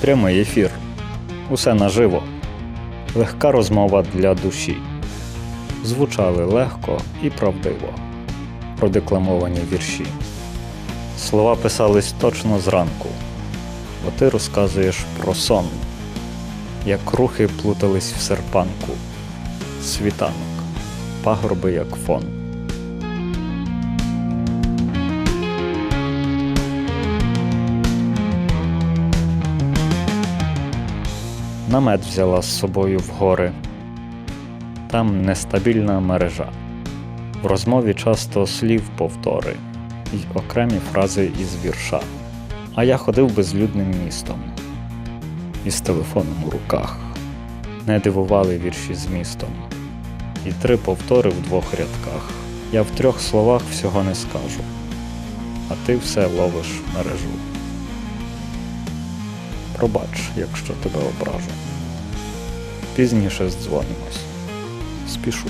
Прямий ефір. Усе наживо. Легка розмова для душі. Звучали легко і правдиво. Продекламовані вірші. Слова писались точно зранку, бо ти розказуєш про сон, як рухи плутались в серпанку, світанок, пагорби як фон. Намет взяла з собою в гори. Там нестабільна мережа. В розмові часто слів повтори й окремі фрази із вірша. А я ходив безлюдним містом із телефоном у руках. Не дивували вірші змістом. І три повтори в двох рядках. Я в трьох словах всього не скажу, а ти все ловиш мережу. Пробач, якщо тебе ображу. Пізніше здзвонимось. Спішу.